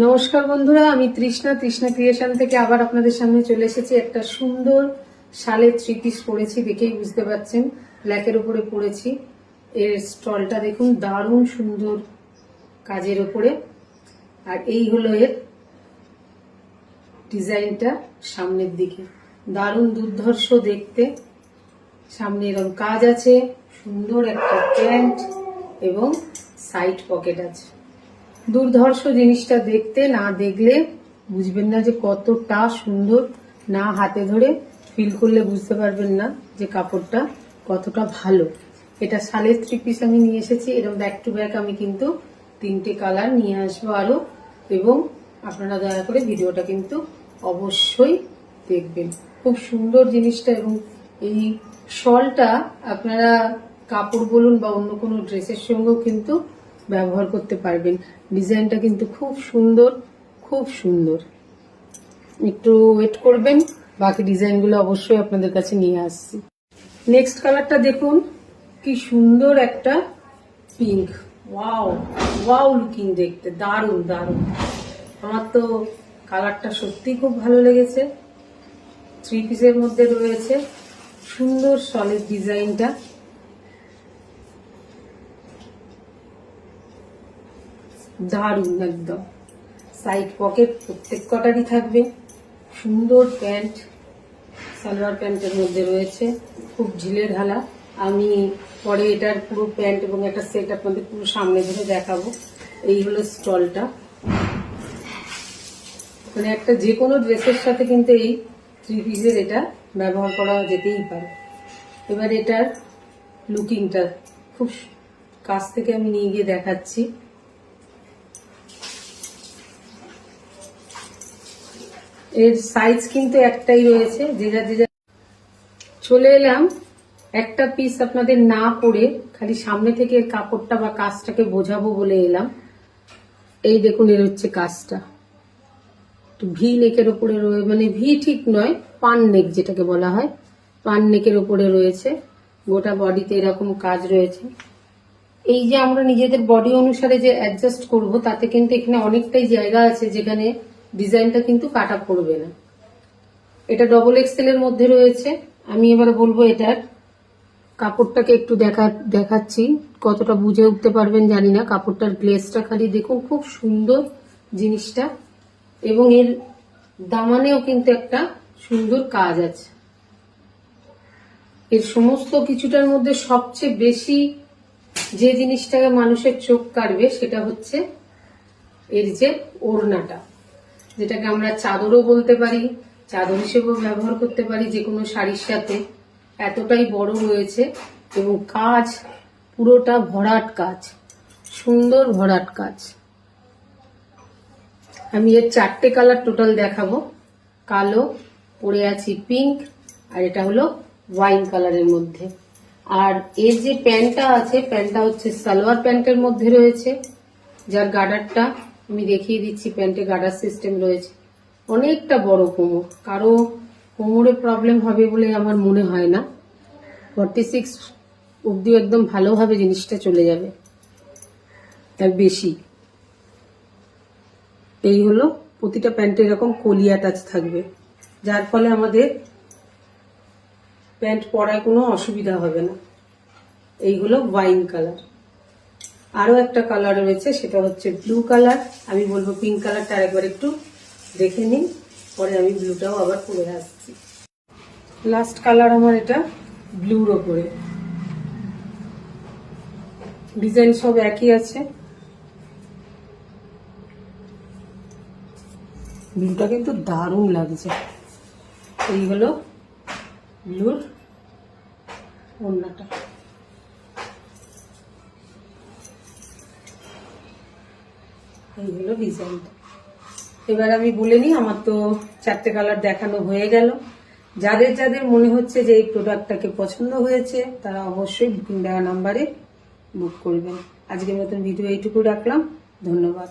নমস্কার বন্ধুরা, আমি তৃষ্ণা। তৃষ্ণা ক্রিয়েশন থেকে আবার আপনাদের সামনে চলে এসেছি। একটা সুন্দর শালের থ্রি পিস পরেছি দেখেই বুঝতে পারছেন। ব্ল্যাকের উপরে পরেছি এর স্টলটা দেখুন, দারুণ সুন্দর কাজের ওপরে আর এই হলো এর ডিজাইনটা সামনের দিকে। দারুণ দুর্ধর্ষ দেখতে। সামনে এরকম কাজ আছে, সুন্দর একটা প্যান্ট এবং সাইড পকেট আছে। দুর্ধর্ষ জিনিসটা দেখতে, না দেখলে বুঝবেন না যে কতটা সুন্দর না হাতে ধরে ফিল করলে বুঝতে পারবেন না যে কাপড়টা কতটা ভালো। এটা শালের থ্রি পিস আমি নিয়ে এসেছি এরকম ব্যাক টু ব্যাক আমি কিন্তু তিনটে কালার নিয়ে আসব আরও। এবং আপনারা দয়া করে ভিডিওটা কিন্তু অবশ্যই দেখবেন। খুব সুন্দর জিনিসটা এবং এই শলটা আপনারা কাপড় বলুন বা অন্য কোনো ড্রেসের সঙ্গেও কিন্তু ব্যবহার করতে পারবেন। ডিজাইনটা কিন্তু খুব সুন্দর খুব সুন্দর। একটু ওয়েট করবেন, বাকি ডিজাইনগুলো অবশ্যই আপনাদের কাছে নিয়ে আসছি। নেক্সট কালারটা দেখুন, কি সুন্দর একটা পিঙ্ক ওয়াও ওয়াও লুকিং দেখতে, দারুণ দারুণ। আমার তো কালারটা সত্যি খুব ভালো লেগেছে। থ্রি পিসের মধ্যে রয়েছে, সুন্দর সলিড ডিজাইনটা দারুণ একদম। সাইড পকেট প্রত্যেক কটারই থাকবে। সুন্দর প্যান্ট সালোয়ার প্যান্টের মধ্যে রয়েছে। খুব ঢিলে ঢালা। আমি পরে এটার পুরো প্যান্ট এবং একটা সেট আপনাদের পুরো সামনে ধরে দেখাবো। এই হলো স্টলটা মানে একটা যে কোনো ড্রেসের সাথে কিন্তু এই থ্রি পিসের এটা ব্যবহার করা যেতেই পারে। এবার এটার লুকিংটা খুব কাছ থেকে আমি নিয়ে গিয়ে দেখাচ্ছি। এর সাইজ কিন্তু একটাই রয়েছে, যে যা চলে এলাম, একটা পিস আপনাদের না পরে খালি সামনে থেকে এর কাপড়টা বা কাজটাকে বোঝাবো বলে এলাম। এই দেখুন, এর হচ্ছে কাজটা। ভি নেকের ওপরে রয়ে মানে ভি ঠিক নয়, পান নেক যেটাকে বলা হয়। পান নেকের ওপরে রয়েছে, গোটা বডিতে এরকম কাজ রয়েছে। এই যে আমরা নিজেদের বডি অনুসারে যে অ্যাডজাস্ট করব, তাতে কিন্তু এখানে অনেকটাই জায়গা আছে যেখানে ডিজাইনটা কিন্তু কাটা পড়বে না। এটা ডবল এক্সেল এর মধ্যে রয়েছে। আমি এবারে বলব এটার। কাপড়টাকে একটু দেখা, দেখাচ্ছি। কতটা বুঝে উঠতে পারবেন জানি না। কাপড়টার গ্লেসটা খালি দেখুন, খুব সুন্দর জিনিসটা। এবং এর দামানেও কিন্তু একটা সুন্দর কাজ আছে। এর সমস্ত কিছুটার মধ্যে সবচেয়ে বেশি যে জিনিসটাকে মানুষের চোখ কাটবে সেটা হচ্ছে এর যে ওড়নাটা। যেটাকে আমরা চাদরও বলতে পারি, চাদর হিসেবেও ব্যবহার করতে পারি, যে কোনো শাড়ির সাথে। এতটাই বড় রয়েছে এবং কাজ পুরোটা ভরাট কাজ, সুন্দর ভরাট কাজ। আমি এর চারটে কালার টোটাল দেখাবো। কালো, পরে আছি পিঙ্ক, আর এটা হলো ওয়াইন কালারের মধ্যে। আর এর যে প্যান্টটা আছে, প্যান্টটা হচ্ছে সালোয়ার প্যান্টের মধ্যে রয়েছে, যার গার্ডারটা আমি দেখিয়ে দিচ্ছি প্যান্টে গার্ডার সিস্টেম রয়েছে। অনেকটা বড় কোমর। কারও কোমরে প্রবলেম হবে বলে আমার মনে হয় না। ফর্টি সিক্স অব্দি একদম ভালোভাবে জিনিসটা চলে যাবে। তার বেশি। এই হলো প্রতিটা প্যান্টে এরকম কলিয়া টাচ থাকবে। যার ফলে আমাদের প্যান্ট পরায় কোনো অসুবিধা হবে না। এই হলো ওয়াইন কালার আরও একটা কালার রয়েছে, সেটা হচ্ছে ব্লু কালার আমি বলব পিঙ্ক কালারটা আরেকবার একটু দেখে নিন পরে আমি ব্লুটাও আবার পরে আসছি। লাস্ট কালার আমার এটা ব্লুর ওপরে। ডিজাইন সব একই আছে। ব্লুটা কিন্তু দারুণ লাগছে। এই হলো ব্লুর ওড়নাটা। এই হলো ডিজাইনটা এবার আমি বলে নিই, আমার তো চারটে কালার দেখানো হয়ে গেল। যাদের যাদের মনে হচ্ছে যে এই প্রোডাক্টটাকে পছন্দ হয়েছে, তারা অবশ্যই বুকিং দেওয়া নাম্বারে বুক করবেন। আজকের মতন ভিডিও এইটুকু রাখলাম। ধন্যবাদ।